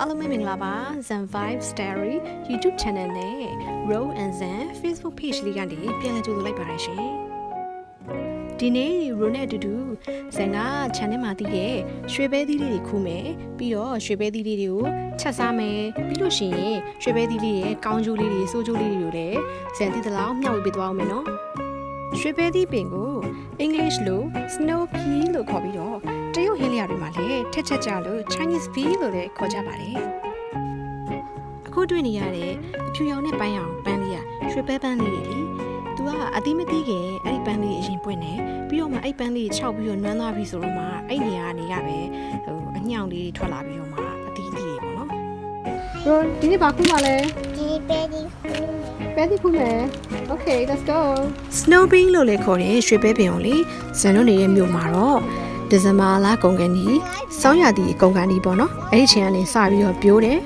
အားလုံးပဲမင်္ဂလာပါ Zen Vibe Story YouTube Channel နဲ့ Row and Zen Facebook Page လေးကနေပြန်လည်ကြိုဆိုလိုက်ပါရရှင်ဒီနေ့ Row နဲ့အတူတူ Zen က channel မှာတည်ရဲ့ရွှေပဲသီးလေးတွေခူးမယ်ပြီးတော့ရွှေပဲသီးလေးတွေကိုချက်စားမယ်ပြီးလို့ရှိရင်ရွှေပဲသီးလေးရဲ့ကောင်းကျိုးလေးတွေစိုးကျိုးလေးတွေကိုလည်း Zen တည်သလောက်မျှဝေပေးသွားအောင်မယ်နော်ရွှေပဲသီးပင်ကို English လို့ snow pea လို့ခေါ်ပြီးတော့တ ရုတ်ဟင်းလျာတွေမှာလည်းထက်ချက်ကြလို့ Chinese pea လို့လည်းခေါ်ကြပါတယ်။အခုတွေ့နေရတဲ့အဖြူရောင်နဲ့ပန်းရောင်ပန်းလေးကရွှေပဲပန်းလေးတွေလေ။ तू ကအတိမသိခင်အဲ့ဒီပန်းလေးအရင်ပွင့်နေပြီးတော့မှအဲ့ပန်းလေးခြောက်ပြီးတော့နွမ်းသွားပြီဆိုတော့မှအဲ့နေရာကနေကပဲဟိုအညောင်လေးတွေထွက်လာပြီးတော့မှအတီးတီးတွေပေါ့နော်။ရိုဒီနေ့ဘာခုမှလဲဒီပဲဒီပဲတိခုမယ် Okay let's go Snow bean လို့လည်းခေါ်တဲ့ရွှေပဲပင်ကိုလေဇန်တို့နေတဲ့မြို့မှာတော့ ဒီဇင်ဘာလကုန်ကန်ဒီစောင်းရသည့်ကုန်ကန်ဒီပေါ့နော်အဲ့ဒီချိန်ကနေစပြီးတော့ပြိုးတယ်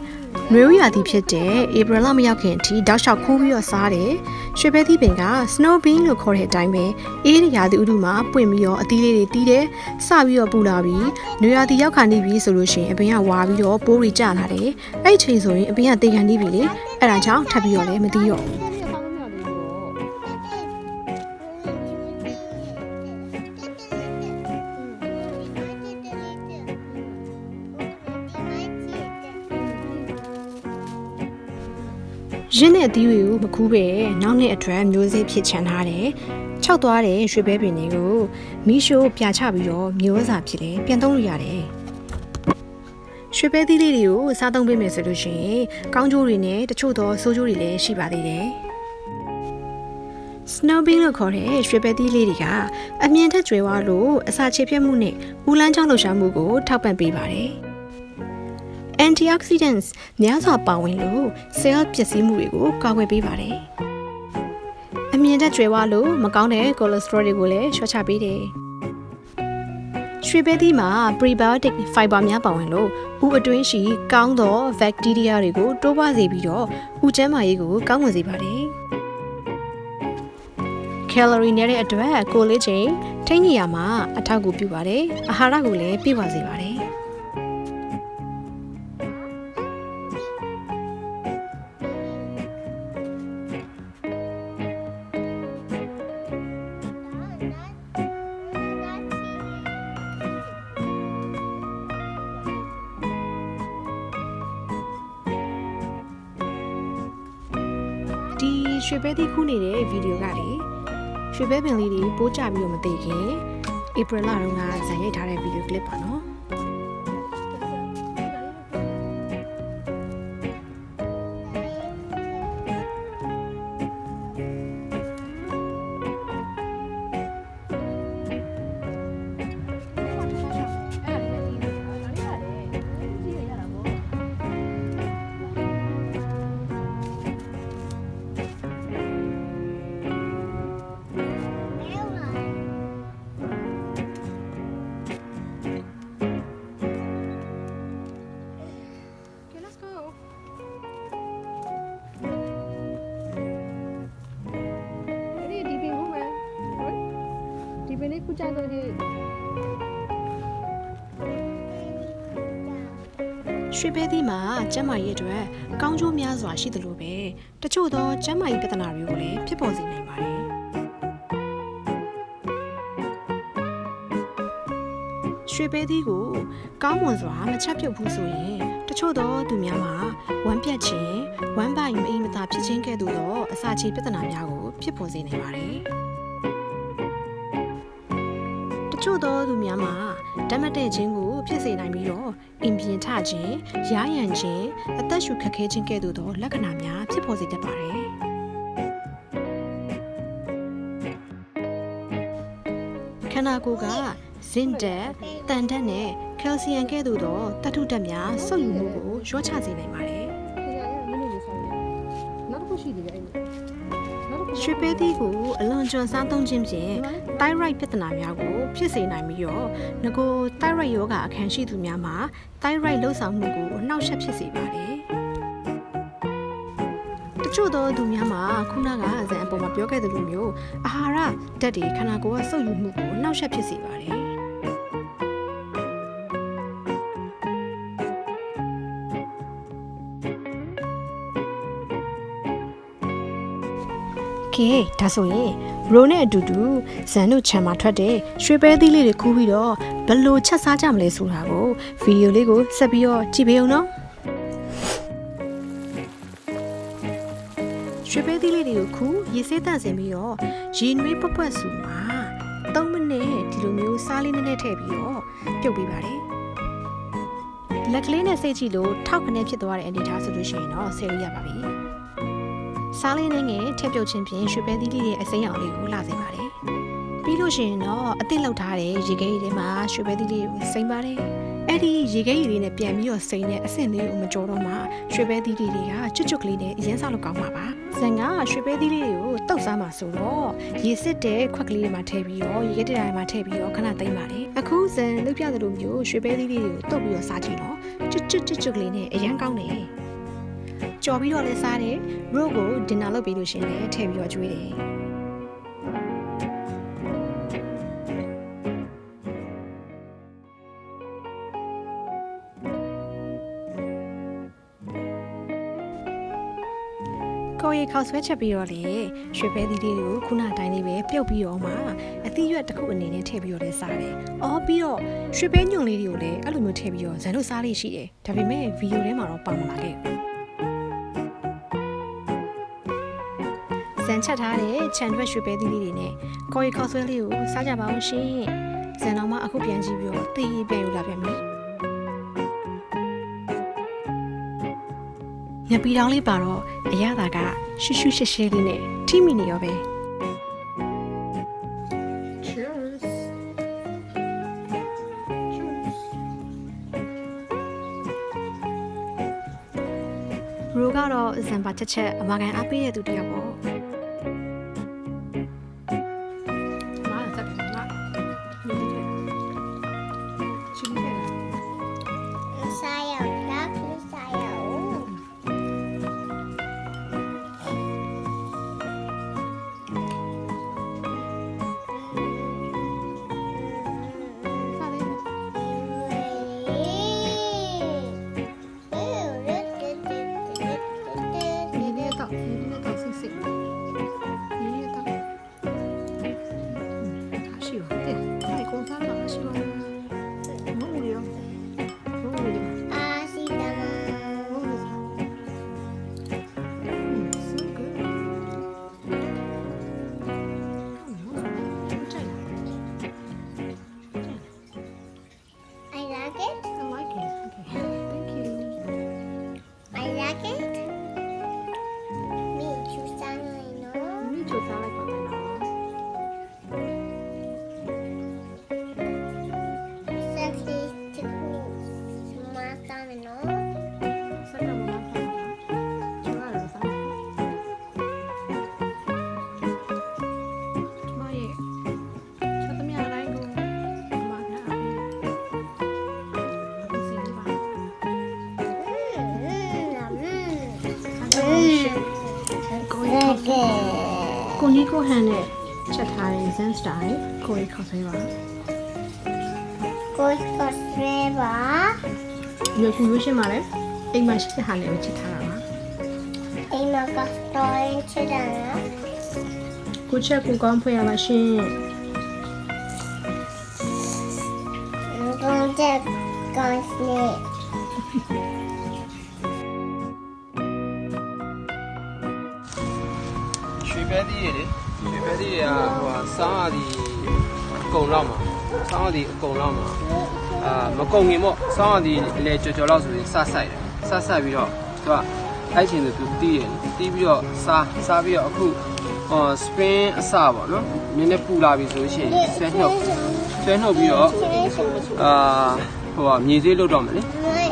နွေဦးရာသီဖြစ်တဲ့ဧပြီလမရောက်ခင်အထိတောက်လျှောက်ခူးပြီးတော့စားတယ်ရွှေပဲသီးပင်က snow bean လို့ခေါ်တဲ့အတိုင်းပဲအေးရရာသီဥတုမှာပွင့်ပြီးတော့အသီးလေးတွေတီးတယ်စပြီးတော့ပူလာပြီးနွေရာသီရောက်ခါနေပြီဆိုလို့ရှိရင်အပင်ကဝါပြီးတော့ပိုးတွေကျလာတယ်အဲ့ဒီချိန်ဆိုရင်အပင်ကတေကန်နေပြီလေအဲ့ဒါကြောင့်ထပ်ပြီးတော့လည်းမတီးတော့ဘူး ရင်းတဲ့အသီးတွေကိုမခူးပဲနောက်နှစ်အတွက်မျိုးစေ့ဖြစ်ချန်ထားတယ်။ခြောက်သွားတဲ့ရွှေပဲပင်တွေကိုမီးရှို့ပြချပြီးတော့မျိုးစာဖြစ်လေပြန်သုံးလို့ရတယ်။ရွှေပဲသီးလေးတွေကိုစားသုံးပေးမယ်ဆိုလို့ရှိရင်ကောင်းကျိုးတွေနဲ့တချို့သောဆိုးကျိုးတွေလည်းရှိပါသေးတယ်။ Snow bean လို့ခေါ်တဲ့ရွှေပဲသီးလေးတွေကအမြင်ထက်ကျွဲသွားလို့အစာချေပြတ်မှုနဲ့ဦးလန်းချောင်းလှုပ်ရှားမှုကိုထောက်ပံ့ပေးပါတယ်။ antioxidants များစွာပါဝင်လို့ cell ပျက်စီးမှုတွေကိုကာကွယ်ပေးပါတယ်။အမြင်တက်ကျွဲဝါလို့မကောင်းတဲ့ cholesterol တွေကိုလည်းလျှော့ချပေးတယ်။ရွှေပဲသီးမှာ prebiotic fiber များပါဝင်လို့ဥအတွင်းရှိ ကောင်းသော bacteria တွေကိုတိုးပွားစေပြီးတော့ဥကျန်းမာရေးကိုကောင်းမွန်စေပါတယ်။ calorie နဲ့တဲ့အတွက်ကိုလေးချိန်ထိန်းညရမှာအထောက်အကူပြုပါတယ်။အာဟာရကိုလည်းပြည့်ဝစေပါတယ်။ ရွှေပဲသီးခူးနေတဲ့ဗီဒီယိုကလေရွှေပဲပင်လေးတွေပိုးကြပြီးတော့မသိခင်ဧပြီလတုန်းကဇာတ်ရိုက်ထားတဲ့ဗီဒီယိုကလစ်ပါနော် ဒီပင်လေးခုကြတော့ဒီရွှေပဲသီးမှာကျန်းမာရေးအတွက်ကောင်းကျိုးများစွာရှိသလိုပဲတချို့သောကျန်းမာရေးပြဿနာတွေကိုလည်းဖြစ်ပေါ်စေနိုင်ပါတယ်ရွှေပဲသီးကိုကောင်းမွန်စွာမချက်ပြုတ်ဘူးဆိုရင်တချို့သောသူများမှာဝမ်းပြတ်ခြင်းဝမ်းပိုင်မအိမ်မသာဖြစ်ခြင်းကဲ့သို့သောအစာချေပြဿနာများကိုဖြစ်ပေါ်စေနိုင်ပါတယ် ချို့သောသူများမှာဓာတ်မတည့်ခြင်းကိုဖြစ်စေနိုင်ပြီးတော့အင်ပြင်ထခြင်းရားရံခြင်းအသက်ရှူခက်ခဲခြင်းကဲ့သို့သောလက္ခဏာများဖြစ်ပေါ်စေတတ်ပါတယ်ခန္ဓာကိုယ်ကဇင့်တက်တန်တက်နဲ့ကယ်လ်ဆီယမ်ကဲ့သို့သောတတ်ထုဓာတ်များဆုပ်ယူမှုကိုလျှော့ချစေနိုင်ပါတယ်နောက်တစ်ခုရှိသေးတယ်အဲ့ဒီနောက်တစ်ခုရွှေပဲသီးကိုအလွန်ကျွံစားသုံးခြင်းဖြင့် thyroid ပြဿနာများကိုဖြစ်စေနိုင်ပြီးတော့ငကို thyroid ရောဂါအခံရှိသူများမှာ thyroid လှုပ်ဆောင်မှုကိုနှောက်ယှက်ဖြစ်စေပါတယ်။တချို့သောသူများမှာခုနကအစံအပေါ်မှာပြောခဲ့သလိုမျိုးအာဟာရဓာတ်တွေခန္ဓာကိုယ်ကစုပ်ယူမှုကိုနှောက်ယှက်ဖြစ်စေပါတယ်။ကဲဒါဆိုရင် ရိုနဲ့အတူတူဇန်တို့ခြံမှာထွက်တဲ့ရွှေပဲသီးလေးတွေခူးပြီးတော့ဘယ်လိုချက်စားကြမလဲဆိုတာကိုဗီဒီယိုလေးကိုဆက်ပြီးတော့ကြည့်ပေးအောင်နော်ရွှေပဲသီးလေးတွေကိုခူးရေဆေးတန့်စင်ပြီးတော့ရေနွေးပွက်ပွက်ဆူမှာ3မိနစ်ဒီလိုမျိုးစားလေးနည်းနည်းထည့်ပြီးတော့ပြုတ်ပေးပါတယ်လက်ကလေးနဲ့စိတ်ကြည့်လို့ထောက်ခနဲ့ဖြစ်သွားတဲ့အနေအထားဆိုလို့ရှိရင်တော့ဆယ်လို့ရပါပြီ စားလေးနဲ့ငယ်ထည့်ပြုတ်ခြင်းဖြင့်ရွှေပဲသီးလေးရဲ့အစိမ်းရောင်လေးကိုလာစေပါတယ်။ပြီးလို့ရှိရင်တော့အသစ်လောက်ထားတဲ့ရေခဲရည်ထဲမှာရွှေပဲသီးလေးကိုစိမ်းပါတယ်။အဲ့ဒီရေခဲရည်လေးနဲ့ပြန်ပြီးတော့စိမ်းတဲ့အဆင့်လေးကိုမကြောတော့မှရွှေပဲသီးလေးတွေကကျွတ်ကျွတ်ကလေးနဲ့အရင်စားလို့ကောင်းမှာပါ။ဇန်ကရွှေပဲသီးလေးတွေကိုတုတ်စားမှာဆိုတော့ရေစစ်တဲ့ခွက်ကလေးတွေမှာထည့်ပြီးတော့ရေခဲတရာတွေမှာထည့်ပြီးတော့ခဏသိမ်းပါတယ်။အခုဇန်လုပ်ပြသလိုမျိုးရွှေပဲသီးလေးတွေကိုတုတ်ပြီးတော့စားကြည့်တော့ကျွတ်ကျွတ်ကျွတ်ကျွတ်ကလေးနဲ့အရင်ကောင်းတယ်။ ကြော်ပြီးတော့လည်းစားတယ်။ roll ကို dinner လုပ်ပြီးလို့ရှရင်လည်းထည့်ပြီးတော့ကျွေးတယ်။ကိုရီခောက်ဆွဲချက်ပြီးတော့လေရွှေပဲသီးလေးကိုခုနအတိုင်းလေးပဲပြုတ်ပြီးတော့မှအသီးရွက်တစ်ခုအနေနဲ့ထည့်ပြီးတော့လည်းစားတယ်။အော်ပြီးတော့ရွှေပဲညွန့်လေးတွေကိုလည်းအဲ့လိုမျိုးထည့်ပြီးတော့ဇန်တို့စားလေးရှိတယ်။ဒါပေမဲ့ဗီဒီယိုထဲမှာတော့ပါမလာခဲ့ဘူး။ ချက်ထားတဲ့ခြံထွက်ရွှေပဲသီးလေးတွေနဲ့ကိုရီခောက်ဆွဲလေးကိုစားကြပါအောင်ရှင်။ဇန်တော်မှအခုပြန်ကြည့်ပြီးတော့သိရင်ပြန်ယူလာပြန်ပြီ။ညပီတောင်းလေးပါတော့အရသာကရှူးရှူးရှဲရှဲလေးနဲ့ထိမိနေရောပဲ Cheers. Cheers. ရိုကတော့ဇန်ပါချက်ချက်အမကန်အားပေးတဲ့သူတစ်ယောက်ပေါ့ ကိုနီကိုဟန်နဲ့ချက်ထားတဲ့ Zen style ကိုရီခေါ်ဆွဲပါ Good for flavor. ရွေးခုရွေးရှင်းပါလေအိမ်မှာရှိတဲ့ဟာလေးကိုချက်ထားတာပါ I'm a gastroin children. ကိုချက်ကိုကောင်းဖွင့်ရပါရှင် I'm going to go sleep. ရွှေ ပဲသီးရလေရွှေပဲသီးတွေကဟိုဟာစောင်းရသည်အကုန်လောက်မှာစောင်းရသည်အကုန်လောက်မှာအာမကုန်ခင်ပေါ့စောင်းရသည်လေကြော်ကြော်လောက်ဆိုရင်စဆိုင်တယ်စဆိုင်ပြီးတော့သူကအဲ့ချင်းသူတီးတယ်တီးပြီးတော့စားစားပြီးတော့အခုဟောစပင်းအစပေါ့နော်နည်းနည်းပူလာပြီဆိုလို့ရှိရင်ဆွဲနှုတ်ဆွဲနှုတ်ပြီးတော့အာဟိုဟာမြေသေးလုတ်တော့မယ်လေ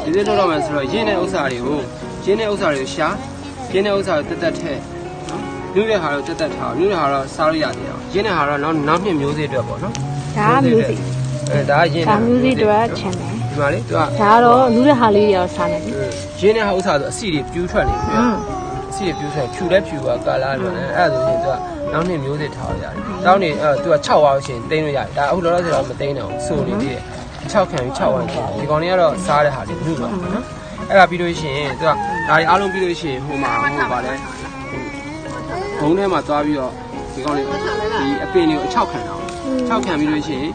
မြေသေးလုတ်တော့မယ်ဆိုတော့ရင်းတဲ့ဥစ္စာတွေကိုရင်းတဲ့ဥစ္စာတွေကိုရှာရင်းတဲ့ဥစ္စာတွေတက်တက်ထည့် လူတဲ့ဟာတော့တက်တက်ထားလူတဲ့ဟာတော့စားလို့ရတယ်အောင်ရင်းတဲ့ဟာတော့နောက်နောက်နှစ်မျိုးစေ့အတွက်ပေါ့နော်ဒါကမျိုးစိအဲဒါကရင်းဒါမျိုးစိအတွက် channel ဒီမှာလေသူကဒါကတော့လူတဲ့ဟာလေးတွေရောစားနေပြီရင်းတဲ့ဟာဥစ္စာဆိုအစီတွေပြူးထွက်နေပြီอืมအစီတွေပြူးထွက်ဖြူလဲဖြူပါကာလာတော့အဲအဲ့ဒါဆိုရင်သူကနောက်နှစ်မျိုးစေ့ထားလို့ရတယ်တောင်းနေအဲသူက6ဝါရှင်တိန်းလို့ရတယ်ဒါအခုလောလောဆယ်တော့မတိန်းတော့စိုးနေသေးတယ်6ခံပြီး6ဝါရှင်ဒီကောင်လေးကတော့စားတဲ့ဟာလေးလူပါနော်အဲ့ဒါပြီးလို့ရှိရင်သူကဒါတွေအားလုံးပြီးလို့ရှိရင်ဟိုမှာဟိုပါလဲ ဘုံထဲမှာသွားပြီးတော့ဒီကောင်လေးဒီအပင်တွေကိုအချောက်ခံတာ။ချောက်ခံပြီးလို့ရှိရင်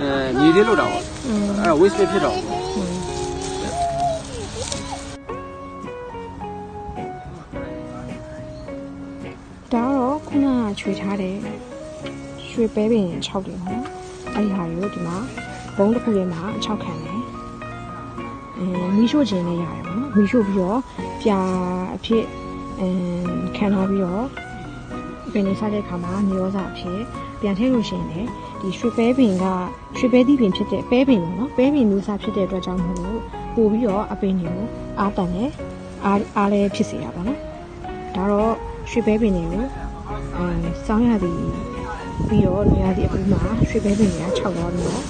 အဲမြေသေးလို့တော့ပေါ့။အဲ့တော့ waste မဖြစ်တော့ဘူး။ဒါကတော့ခုနကချွေထားတဲ့ရွှေပဲပင်6တယ်နော်အဲ့ဒီဟာကိုဒီမှာဘုံတစ်ခုထဲမှာအချောက်ခံတယ်အဲမီးရှို့ခြင်းလည်းရတယ်ပေါ့နော်မီးရှို့ပြီးတော့ပြာအဖြစ်အဲခံထားပြီးတော့ ပင်နေစားတဲ့အခါမှာမြေရောစာအဖြစ်ပြန်ထည့်လို့ရှိရင်လည်းဒီရွှေပဲပင်ကရွှေပဲသီးပင်ဖြစ်တဲ့ပဲပင်ပေါ့နော်ပဲပင်မျိုးစားဖြစ်တဲ့အတွက်ကြောင့်မို့လို့ပို့ပြီးတော့အပင်တွေကိုအားတန်တယ်အားအားလည်းဖြစ်စေတာပေါ့နော်ဒါတော့ရွှေပဲပင်တွေကိုအဲစောင်းရသည်ပြီးတော့နေရာဒီအပူမှာရွှေပဲပင်တွေကခြောက်သွားပြီးတော့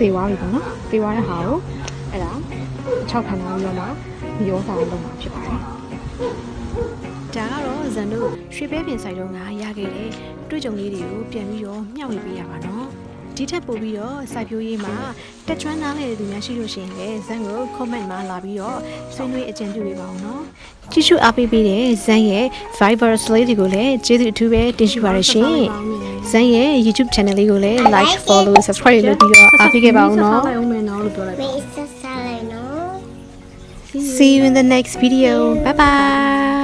တေသွားပြီပေါ့နော်တေသွားတဲ့ဟာကိုအဲ့ဒါခြောက်ခံထားပြီးတော့မှဒီရောစာလုံးမှာဖြစ်ပါတယ်ဒါကတော့ ဇန်တို့ရွှေပဲပင်ဆိုင်တော့ငါရခဲ့တဲ့တွေ့ကြုံလေးတွေကိုပြန်ပြီးတော့မျှဝေပေးရပါတော့ဒီထက်ပိုပြီးတော့စိုက်ပျိုးရေးမှာတက်ချွမ်းနားလေတဲ့သူများရှိလို့ရှိရင်လည်းဇန်ကို comment မှာလာပြီးတော့ဆွေးနွေးအကြံပြုပေးပါအောင်နော်ကြည့်ရှုအားပေးပေးတဲ့ဇန်ရဲ့ Viber လေးတွေကိုလည်းကျေးဇူးအထူးပဲတင်ရှိပါရရှင်ဇန်ရဲ့ YouTube channel လေးကိုလည်း like follow subscribe လုပ်ပြီးတော့အားပေးခဲ့ပါအောင်နော်လိုက်အောင်မယ်နော်လို့ပြောလိုက်မေးစစားလိုက်နော် See you in the next video bye bye